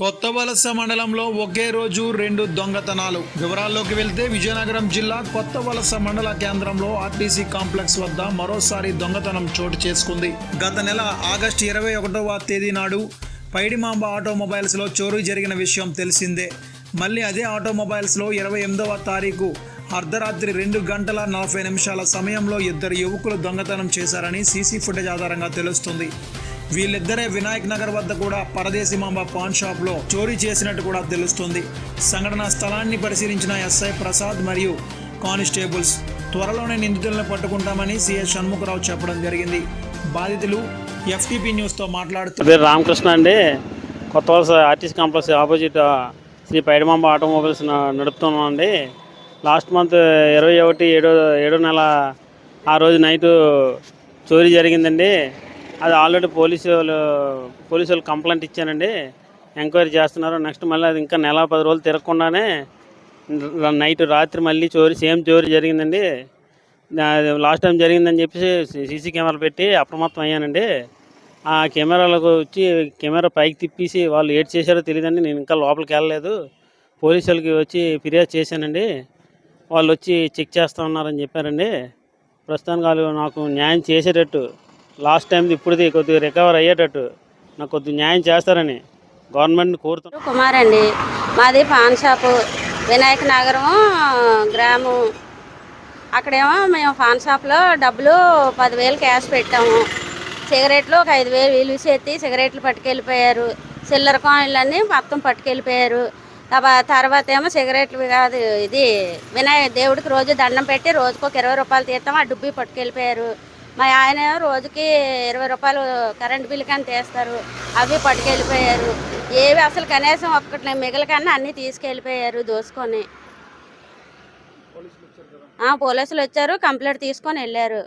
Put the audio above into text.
కొత్త వలస మండలంలో ఒకే రోజు రెండు దొంగతనాలు. వివరాల్లోకి వెళ్తే విజయనగరం జిల్లా కొత్త వలస మండల కేంద్రంలో ఆర్టీసీ కాంప్లెక్స్ వద్ద మరోసారి దొంగతనం చోటు చేసుకుంది. గత నెల ఆగస్టు ఇరవై ఒకటవ తేదీ నాడు పైడిమాంబ ఆటోమొబైల్స్లో చోరీ జరిగిన విషయం తెలిసిందే. మళ్ళీ అదే ఆటోమొబైల్స్లో ఇరవై ఎనిమిదవ తారీఖు అర్ధరాత్రి రెండు గంటల నలభై నిమిషాల సమయంలో ఇద్దరు యువకులు దొంగతనం చేశారని సీసీ ఫుటేజ్ ఆధారంగా తెలుస్తుంది. వీళ్ళిద్దరే వినాయక్ నగర్ వద్ద కూడా పరదేశి మాంబ పాన్ షాప్లో చోరీ చేసినట్టు కూడా తెలుస్తుంది. సంఘటన స్థలాన్ని పరిశీలించిన ఎస్ఐ ప్రసాద్ మరియు కానిస్టేబుల్స్ త్వరలోనే నిందితులను పట్టుకుంటామని సిఎస్ షణ్ముఖరావు చెప్పడం జరిగింది. బాధితులు ఎఫ్టీపీ న్యూస్తో మాట్లాడుతూ పేరు రామకృష్ణ అండి. Kothavalasa RTC complex opposite Sri Paidamamba automobiles నడుపుతున్నామండి నడుపుతున్నాం అండి. లాస్ట్ మంత్ ఇరవై ఒకటి ఏడో ఏడో నెల ఆ రోజు నైటు చోరీ జరిగిందండి. అది ఆల్రెడీ పోలీసు వాళ్ళు పోలీసు వాళ్ళు కంప్లైంట్ ఇచ్చానండి ఎంక్వైరీ చేస్తున్నారు. నెక్స్ట్ మళ్ళీ అది ఇంకా నెల పది రోజులు తిరగకుండానే నైట్ రాత్రి మళ్ళీ చోరీ సేమ్ చోరీ జరిగిందండి. లాస్ట్ టైం జరిగిందని చెప్పేసి సీసీ కెమెరా పెట్టి అప్రమత్తం అయ్యానండి. ఆ కెమెరాలకు వచ్చి కెమెరా పైకి తిప్పేసి వాళ్ళు ఏడ్ చేశారో తెలియదండి. నేను ఇంకా లోపలికి వెళ్ళలేదు. పోలీసు వాళ్ళకి వచ్చి ఫిర్యాదు చేశానండి. వాళ్ళు వచ్చి చెక్ చేస్తా ఉన్నారని చెప్పారండి. ప్రస్తుతానికి వాళ్ళు నాకు న్యాయం చేసేటట్టు లాస్ట్ టైంది ఇప్పుడుది కొద్దిగా రికవర్ అయ్యేటట్టు నాకు కొద్దిగా న్యాయం చేస్తారని గవర్నమెంట్ని కోరుతున్నాను కుమార్ అండి. మాది పాన్ షాపు వినాయక నగరము గ్రామం. అక్కడేమో మేము పాన్ షాప్లో డబ్బులు పదివేలు క్యాష్ పెట్టాము. సిగరెట్లు ఒక ఐదు వేలు విలువ చేతి సిగరెట్లు పట్టుకెళ్ళిపోయారు. చిల్లర కాయిన్లన్నీ మొత్తం పట్టుకెళ్ళిపోయారు. తర్వాత ఏమో సిగరెట్లు కాదు ఇది వినాయక దేవుడికి రోజు దండం పెట్టి రోజుకు ఒక ఇరవై రూపాయలు తీస్తాం ఆ డుబ్బి పట్టుకెళ్ళిపోయారు. మా ఆయన రోజుకి ఇరవై రూపాయలు కరెంట్ బిల్ కానీ తీస్తారు. అవి పట్టుకెళ్ళిపోయారు. ఏవి అసలు కనీసం ఒక్కటి మిగిలి కన్నా అన్నీ తీసుకెళ్ళిపోయారు దోసుకొని. పోలీసులు వచ్చారు కంప్లైంట్ తీసుకొని వెళ్ళారు.